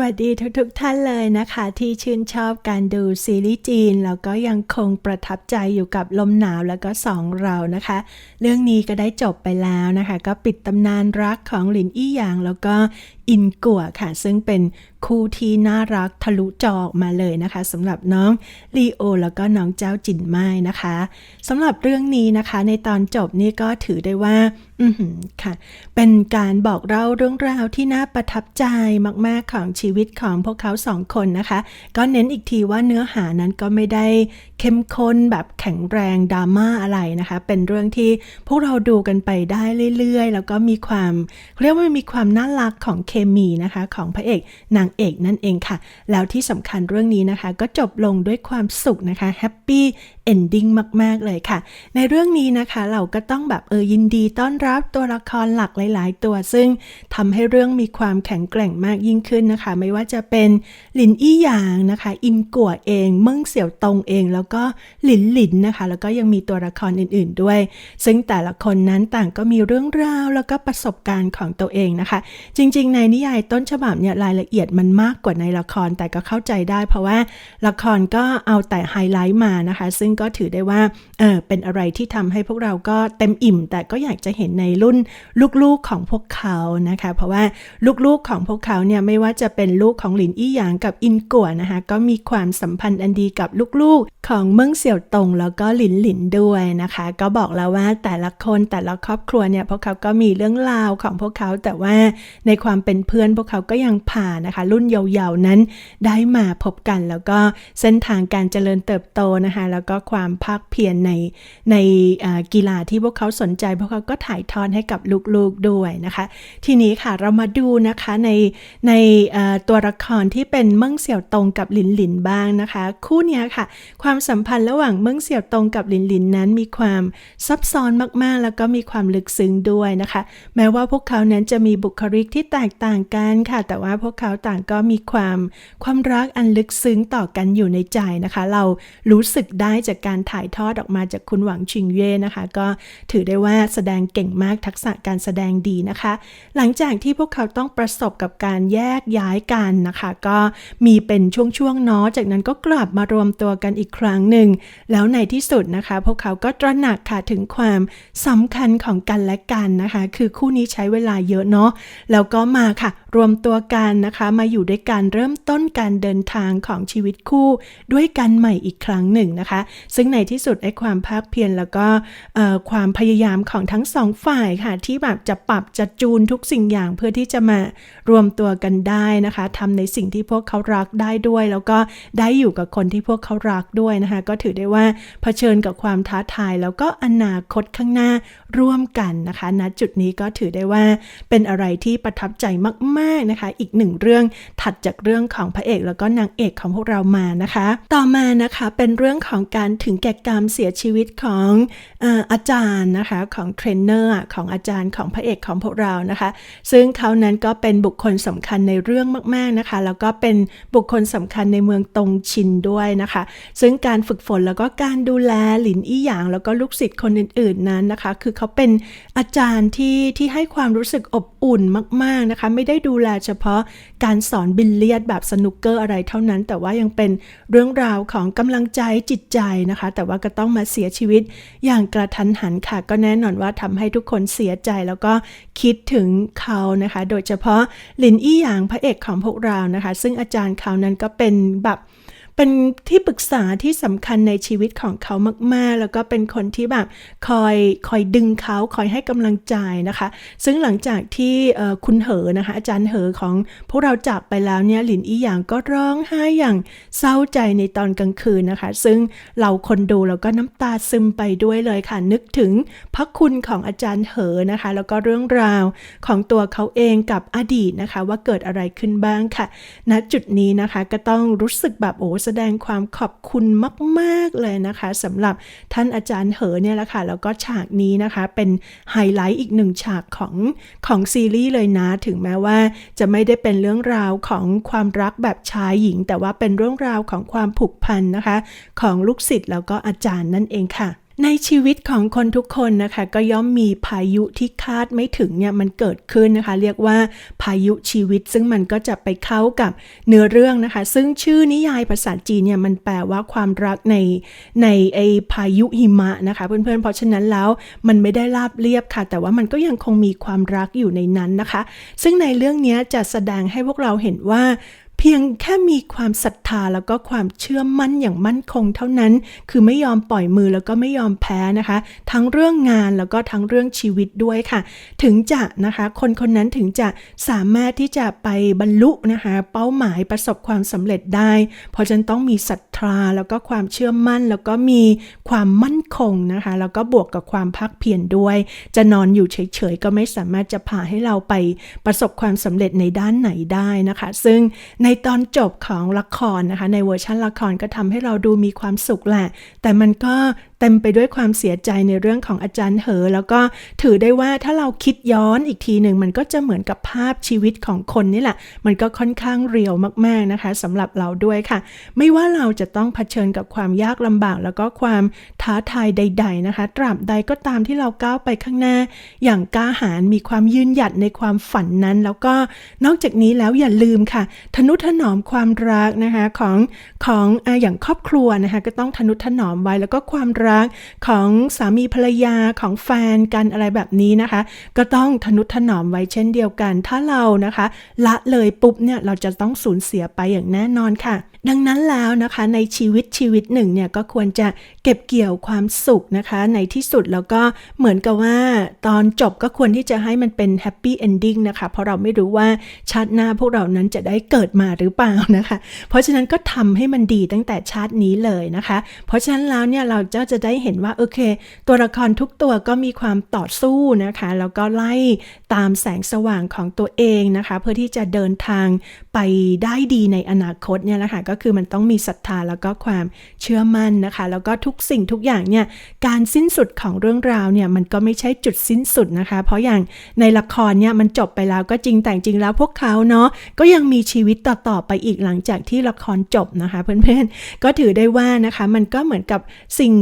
วัสดีทุกๆทท่านเลยนะคะ ที่ชื่นชอบการดูซีรีส์จีน แล้วก็ยังคงประทับใจอยู่กับลมหนาวแล้วก็สองเรานะคะ เรื่องนี้ก็ได้จบไปแล้วนะคะ ก็ปิดตำนานรักของหลินอี้หยาง แล้วก็อินกัวค่ะ ซึ่งเป็น คู่ที่น่ารักทะลุจออกมาเลยนะคะสำหรับน้องลีโอแล้วก็น้องเจ้าจินไม้นะคะสำหรับเรื่องนี้นะคะในตอนจบนี่ก็ถือได้ว่าอือหือค่ะ เป็นการบอกเล่าเรื่องราวที่น่าประทับใจมาก ๆ ของชีวิตของพวกเขาสองคนนะคะ ก็เน้นอีกทีว่าเนื้อหานั้นก็ไม่ได้เข้มข้นแบบแข็งแรงดราม่าอะไรนะคะ เป็นเรื่องที่พวกเราดูกันไปได้เรื่อย ๆ แล้วก็มีความเรียกว่ามีความน่ารักของเคมีนะคะ ของพระเอกนางเอกนั่นเองค่ะ แล้วที่สำคัญเรื่องนี้นะคะ ก็จบลงด้วยความสุขนะคะแฮปปี้ เอนดิ้งมาก ๆ เลยค่ะ ในเรื่องนี้นะคะเราก็ต้องแบบเออยินดีต้อนรับตัวละครหลักหลาย ๆ ตัว ซึ่งทำให้เรื่องมีความแข็งแกร่งมากยิ่งขึ้นนะคะ ไม่ว่าจะเป็นหลินอี้หยางนะคะ อินกัวเองเมิ่งเสี่ยวตงเอง แล้วก็หลินหลินนะคะ แล้วก็ยังมีตัวละครอื่น ๆ ด้วย ซึ่งแต่ละคนนั้นต่างก็มีเรื่องราว แล้วก็ประสบการณ์ของตัวเองนะคะ จริง ๆ ในนิยายต้นฉบับเนี่ยรายละเอียดมันมากกว่าในละครแต่ก็เข้าใจได้ เพราะว่าละครก็เอาแต่ไฮไลท์มานะคะ ซึ่งก็ถือได้ว่าเออเป็นอะไรที่ทำให้พวกเราก็เต็มอิ่ม แต่ก็อยากจะเห็นในรุ่นลูกๆของพวกเขานะคะ เพราะว่าลูกๆของพวกเขาเนี่ยไม่ว่าจะเป็นลูกของหลินอี้หยางกับอินกัวนะคะก็มีความสัมพันธ์อันดีกับลูกๆ ของเมืองเสี่ยวตงแล้วก็หลินหลินด้วยนะคะ ก็บอกแล้วว่าแต่ละคนแต่ละครอบครัวเนี่ยพวกเขาก็มีเรื่องราวของพวกเขาแต่ว่าในความเป็นเพื่อนพวกเขาก็ยังผ่านนะคะ รุ่นเยาว์ๆนั้นได้มาพบกันแล้วก็เส้นทางการเจริญเติบโตนะคะ แล้วก็ความภาคเพียรในในกีฬาที่พวกเขาสนใจ พวกเขาก็ถ่ายทอดให้กับลูกๆด้วยนะคะ ทีนี้ค่ะเรามาดูนะคะในในตัวละครที่เป็นเมิ่งเสี่ยวตงกับหลินหลินบ้างนะคะ คู่นี้ค่ะความความสัมพันธ์ระหว่างเมิ่งเสี่ยวตงกับหลินหลินนั้นมีความซับซ้อนมากๆ แล้วก็มีความลึกซึ้งด้วยนะคะ แม้ว่าพวกเขานั้นจะมีบุคลิกที่แตกต่างกันค่ะ แต่ว่าพวกเขาต่างก็มีความความรักอันลึกซึ้งต่อกันอยู่ในใจนะคะ เรารู้สึกได้จากการถ่ายทอดออกมาจากคุณหวังชิงเย่นะคะ ก็ถือได้ว่าแสดงเก่งมากทักษะการแสดงดีนะคะ หลังจากที่พวกเขาต้องประสบกับการแยกย้ายกันนะคะ ก็มีเป็นช่วงๆเนาะจากนั้นก็กลับมารวมตัวกันอีกครั้งหนึ่ง แล้วในที่สุดนะคะ พวกเขาก็ตระหนักค่ะถึงความสำคัญของกันและกันนะคะ คือคู่นี้ใช้เวลาเยอะเนาะแล้วก็มาค่ะ รวมตัวกันนะคะมาอยู่ด้วยกันเริ่มต้นการเดินทางของชีวิตคู่ด้วยกันใหม่อีกครั้งหนึ่งนะคะ ซึ่งในที่สุดไอ้ความภาคเพียรแล้วก็ความพยายามของทั้งสองฝ่ายค่ะที่แบบจะปรับจะจูนทุกสิ่งอย่างเพื่อที่จะมารวมตัวกันได้นะคะทำในสิ่งที่พวกเขารักได้ด้วย แล้วก็ได้อยู่กับคนที่พวกเขารักด้วยนะคะ ก็ถือได้ว่าเผชิญกับความท้าทาย แล้วก็อนาคตข้างหน้าร่วมกันนะคะณจุดนี้ก็ถือได้ว่าเป็นอะไรที่ประทับใจมากๆนะคะ อีกหนึ่งเรื่องถัดจากเรื่องของพระเอกแล้วก็นางเอกของพวกเรามานะคะ ต่อมานะคะเป็นเรื่องของการถึงแก่กรรมเสียชีวิตของอาจารย์นะคะของเทรนเนอร์ของอาจารย์ของพระเอกของพวกเรานะคะ ซึ่งเขานั้นก็เป็นบุคคลสำคัญในเรื่องมาก ๆนะคะ แล้วก็เป็นบุคคลสำคัญในเมืองตงชินด้วยนะคะ ซึ่งการฝึกฝนแล้วก็การดูแลหลินอี้หยาง แล้วก็ลูกศิษย์คนอื่น ๆนั้นนะคะ คือเขาเป็นอาจารย์ที่ที่ให้ความรู้สึกอบอุ่นมาก ๆนะคะ ไม่ได้ดููแลเฉพาะการสอนบิลเลียดแบบสนุกเกอร์อะไรเท่านั้น แต่ว่ายังเป็นเรื่องราวของกำลังใจจิตใจนะคะ แต่ว่าก็ต้องมาเสียชีวิตอย่างกระทันหันค่ะ ก็แน่นอนว่าทำให้ทุกคนเสียใจแล้วก็คิดถึงเขานะคะ โดยเฉพาะหลินอี้หยางพระเอกของพวกเรานะคะ ซึ่งอาจารย์เขานั้นก็เป็นแบบ เป็นที่ปรึกษาที่สำคัญในชีวิตของเขามาก ๆ แล้วก็เป็นคนที่แบบคอยคอยดึงเขาคอยให้กำลังใจนะคะ ซึ่งหลังจากที่คุณเหอนะคะ อาจารย์เหอของพวกเราจากไปแล้วเนี่ยหลินอีหยางก็ร้องไห้อย่างเศร้าใจในตอนกลางคืนนะคะ ซึ่งเราคนดูเราก็น้ำตาซึมไปด้วยเลยค่ะ นึกถึงพระคุณของอาจารย์เหอนะคะ แล้วก็เรื่องราวของตัวเขาเองกับอดีตนะคะ ว่าเกิดอะไรขึ้นบ้างค่ะณจุดนี้นะคะก็ต้องรู้สึกแบบโอ้แสดงความขอบคุณมาก ๆ เลยนะคะสำหรับท่านอาจารย์เหอเนี่ยแหละค่ะ แล้วก็ฉากนี้นะคะเป็นไฮไลท์อีกหนึ่งฉากของของซีรีส์เลยนะ ถึงแม้ว่าจะไม่ได้เป็นเรื่องราวของความรักแบบชายหญิง แต่ว่าเป็นเรื่องราวของความผูกพันนะคะ ของลูกศิษย์แล้วก็อาจารย์นั่นเองค่ะ ในชีวิตของคนทุกคนนะคะ ก็ย่อมมีพายุที่คาดไม่ถึงเนี่ยมันเกิดขึ้นนะคะ เรียกว่าพายุชีวิต ซึ่งมันก็จะไปเข้ากับเนื้อเรื่องนะคะ ซึ่งชื่อนิยายภาษาจีนเนี่ยมันแปลว่าความรักในในไอพายุหิมะนะคะเพื่อนๆ เพราะฉะนั้นแล้วมันไม่ได้ราบเรียบค่ะ แต่ว่ามันก็ยังคงมีความรักอยู่ในนั้นนะคะ ซึ่งในเรื่องนี้จะแสดงให้พวกเราเห็นว่า เพียงแค่มีความศรัทธาแล้วก็ความเชื่อมั่นอย่างมั่นคงเท่านั้น คือไม่ยอมปล่อยมือแล้วก็ไม่ยอมแพ้นะคะ ทั้งเรื่องงานแล้วก็ทั้งเรื่องชีวิตด้วยค่ะ ถึงจะนะคะ คนคนนั้นถึงจะสามารถที่จะไปบรรลุนะคะ เป้าหมายประสบความสำเร็จได้ เพราะฉะนั้นต้องมีศรัทธาแล้วก็ความเชื่อมั่น แล้วก็มีความมั่นคงนะคะ แล้วก็บวกกับความภาคเพียรด้วย จะนอนอยู่เฉยๆก็ไม่สามารถจะพาให้เราไปประสบความสำเร็จในด้านไหนได้นะคะ ซึ่งในตอนจบของละครนะคะ ในเวอร์ชันละครก็ทำให้เราดูมีความสุขแหละ แต่มันก็ เต็มไปด้วยความเสียใจในเรื่องของอาจารย์เหอ แล้วก็ถือได้ว่าถ้าเราคิดย้อนอีกทีหนึ่งมันก็จะเหมือนกับภาพชีวิตของคนนี่แหละ มันก็ค่อนข้างเรียวมากๆนะคะสำหรับเราด้วยค่ะ ไม่ว่าเราจะต้องเผชิญกับความยากลำบากแล้วก็ความท้าทายใด ๆนะคะ ตราบใดก็ตามที่เราก้าวไปข้างหน้า อย่างกล้าหาญมีความยืนหยัดในความฝันนั้น แล้วก็นอกจากนี้แล้วอย่าลืมค่ะ ทนุถนอมความรักนะคะของของออย่างครอบครัวนะคะก็ต้องทนุถนอมไว้แล้วก็ความรักของสามีภรรยาของแฟนกันอะไรแบบนี้นะคะ ก็ต้องทนุถนอมไว้เช่นเดียวกัน ถ้าเรานะคะ ละเลยปุ๊บเนี่ยเราจะต้องสูญเสียไปอย่างแน่นอนค่ะ ดังนั้นแล้วนะคะในชีวิตชีวิตหนึ่งเนี่ยก็ควรจะเก็บเกี่ยวความสุขนะคะ ในที่สุดแล้วก็เหมือนกับว่าตอนจบก็ควรที่จะให้มันเป็นแฮปปี้เอนดิ้งนะคะ เพราะเราไม่รู้ว่าชาติหน้าพวกเรานั้นจะได้เกิดมาหรือเปล่านะคะ เพราะฉะนั้นก็ทำให้มันดีตั้งแต่ชาตินี้เลยนะคะ เพราะฉะนั้นแล้วเนี่ยเราจะจะได้เห็นว่าโอเค ตัวละครทุกตัวก็มีความต่อสู้นะคะแล้วก็ไล่ตามแสงสว่างของตัวเองนะคะ เพื่อที่จะเดินทางไปได้ดีในอนาคตเนี่ยแหละค่ะก็คือมันต้องมีศรัทธาแล้วก็ความเชื่อมั่นนะคะ แล้วก็ทุกสิ่งทุกอย่างเนี่ยการสิ้นสุดของเรื่องราวเนี่ยมันก็ไม่ใช่จุดสิ้นสุดนะคะ เพราะอย่างในละครเนี่ยมันจบไปแล้วก็จริงแต่จริงแล้วพวกเขาเนาะก็ยังมีชีวิตต่อๆไปอีกหลังจากที่ละครจบนะคะ เพื่อนๆก็ถือได้ว่านะคะมันก็เหมือนกับสิ่ง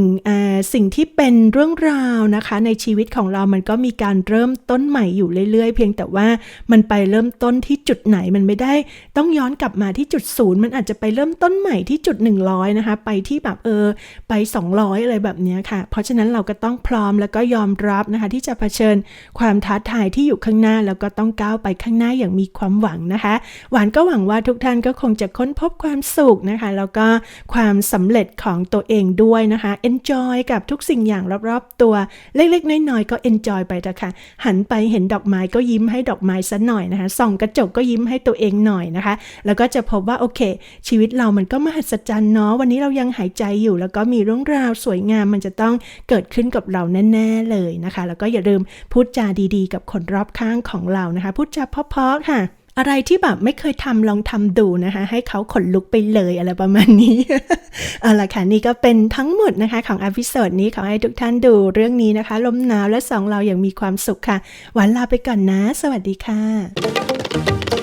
สิ่งที่เป็นเรื่องราวนะคะ ในชีวิตของเรามันก็มีการเริ่มต้นใหม่อยู่เรื่อยๆ เพียงแต่ว่ามันไปเริ่มต้นที่จุดไหนมันไม่ได้ ต้องย้อนกลับมาที่จุดศูนย์มันอาจจะไปเริ่มต้นใหม่ที่จุด 100 นะคะ ไปที่แบบเออไป 200 อะไรแบบนี้ค่ะ เพราะฉะนั้นเราก็ต้องพร้อมแล้วก็ยอมรับนะคะ ที่จะเผชิญความท้าทายที่อยู่ข้างหน้า แล้วก็ต้องก้าวไปข้างหน้าอย่างมีความหวังนะคะ หวานก็หวังว่าทุกท่านก็คงจะค้นพบความสุขนะคะ แล้วก็ความสำเร็จของตัวเองด้วยนะคะ enjoy กับทุกสิ่งอย่างรอบๆ ตัวเล็กๆ น้อยๆ ก็ enjoy ไปเถอะค่ะ หันไปเห็นดอกไม้ก็ยิ้มให้ดอกไม้ซะหน่อยนะคะ ส่องกระจกก็ยิ้มให้ตัวเองหน่อยนะคะ แล้วก็จะพบว่าโอเค ชีวิตเรามันก็มหัศจรรย์เนาะวันนี้เรายังหายใจอยู่ แล้วก็มีเรื่องราวสวยงามมันจะต้องเกิดขึ้นกับเราแน่ ๆเลยนะคะ แล้วก็อย่าลืมพูดจาดี ๆ กับคนรอบข้างของเรานะคะ พูดจาเพาะๆค่ะอะไรที่แบบไม่เคยทำลองทำดูนะคะ ให้เขาขนลุกไปเลยอะไรประมาณนี้ เอาละค่ะนี่ก็เป็นทั้งหมดนะคะ ของอพิโซดนี้ขอให้ทุกท่านดูเรื่องนี้นะคะ ลมหนาวและสองเราอย่างมีความสุขค่ะหวานลาไปก่อนนะ สวัสดีค่ะ